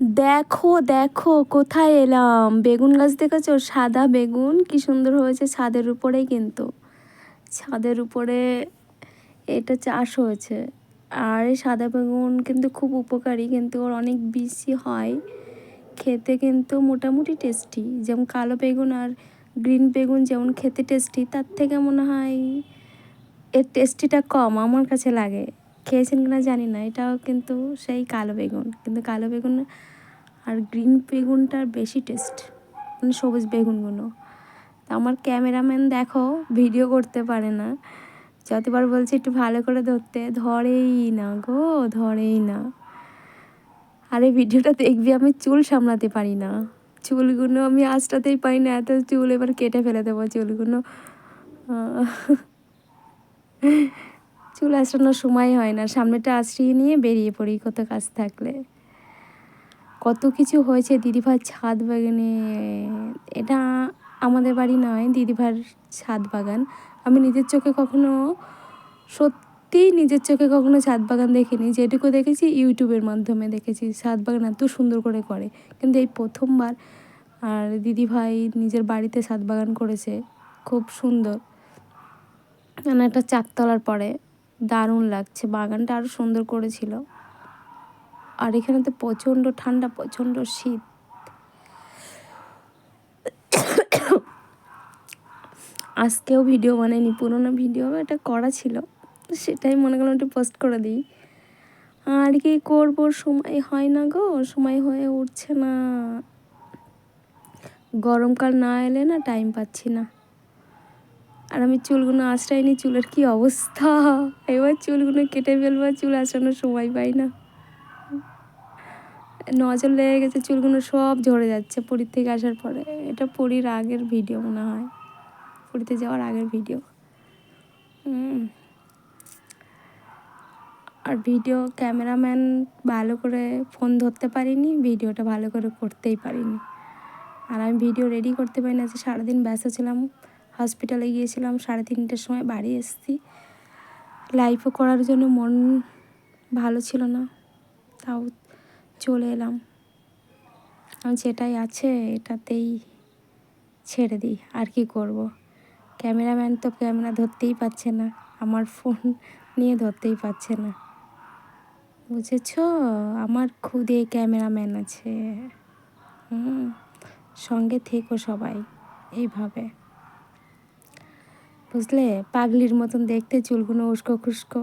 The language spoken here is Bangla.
দেখো দেখো, কোথায় এলাম? বেগুন গাছ দেখেছ? সাদা বেগুন, কি সুন্দর হয়েছে ছাদের উপরেই কিন্তু। ছাদের উপরে এটা চাষ হয়েছে। আর এই সাদা বেগুন কিন্তু খুব উপকারী, কিন্তু ওর অনেক বেশি হয়। খেতে কিন্তু মোটামুটি টেস্টি যেমন কালো বেগুন আর গ্রিন বেগুন যেমন খেতে টেস্টি তার থেকে মনে হয় এর টেস্টিটা কম, আমার কাছে লাগে। খেয়েছেন কিনা জানি না, এটাও কিন্তু সেই কালো বেগুন। কিন্তু কালো বেগুন আর গ্রিন বেগুনটার বেশি টেস্ট মানে সবুজ বেগুনগুলো। তা আমার ক্যামেরাম্যান দেখো, ভিডিও করতে পারে না। যতবার বলছি একটু ভালো করে ধরতে, ধরেই না গো, ধরেই না। আর এই ভিডিওটা দেখবি আমি চুল সামলাতে পারি না। চুলগুলো আমি আঁচটাতেই পারি না, এত চুল এবার কেটে ফেলে দেবো চুলগুলো। চুল আসানোর সময় হয় না। সামনেটা আঁচড়িয়ে নিয়ে বেরিয়ে পড়ি কত কাজ থাকলে। কত কিছু হয়েছে দিদিভার ছাদ বাগানে। এটা আমাদের বাড়ি নয়, দিদিভার ছাদ বাগান। আমি নিজের চোখে কখনো, সত্যিই নিজের চোখে কখনো ছাদ বাগান দেখিনি। যেটুকু দেখেছি ইউটিউবের মাধ্যমে দেখেছি। ছাদ বাগান এত সুন্দর করে করে। কিন্তু এই প্রথমবার আর দিদিভাই নিজের বাড়িতে ছাদ বাগান করেছে। খুব সুন্দর। মানে একটা চারতলার পরে। দারুণ লাগছে। বাগানটা আরও সুন্দর করেছিল। আর এখানে তো প্রচণ্ড ঠান্ডা, প্রচণ্ড শীত। আজকেও ভিডিও বানাইনি, পুরোনো ভিডিও এটা করা ছিল। সেটাই মনে করলাম একটু পোস্ট করে দিই। আর কি করব? সময় হয় না গো, সময় হয়ে উঠছে না। গরমকাল না এলে না টাইম পাচ্ছি না। আর আমি চুলগুলো আঁচড়াইনি চুলের কি অবস্থা? এবার চুলগুলো কেটে ফেলব, চুল আঁচড়ানোর সময় পাই না। নজর লেগে গেছে, চুলগুলো সব ঝরে যাচ্ছে পুরীর থেকে আসার পরে। এটা পুরীর আগের ভিডিও মনে হয়। পুরীতে যাওয়ার আগের ভিডিও। আর ভিডিও ক্যামেরাম্যান ভালো করে ফোন ধরতে পারিনি, ভিডিওটা ভালো করে করতেই পারিনি। আর আমি ভিডিও রেডি করতে পারি না যে সারাদিন ব্যস্ত ছিলাম। হসপিটালে গিয়েছিলাম, সাড়ে তিনটের সময় বাড়ি এসেছি। লাইভও করার জন্য মন ভালো ছিল না, তাও চলে এলাম। আমি যেটাই আছে এটাতেই ছেড়ে দিই, আর কি করব। ক্যামেরাম্যান তো ক্যামেরা ধরতেই পারছে না, আমার ফোন নিয়ে ধরতেই পারছে না। বুঝেছ? আমার খুদে ক্যামেরাম্যান আছে। হুম, সঙ্গে থেকো সবাই, এইভাবে। বুঝলে? পাগলির মতন দেখতে চুলগুলো উস্কো খুস্কো।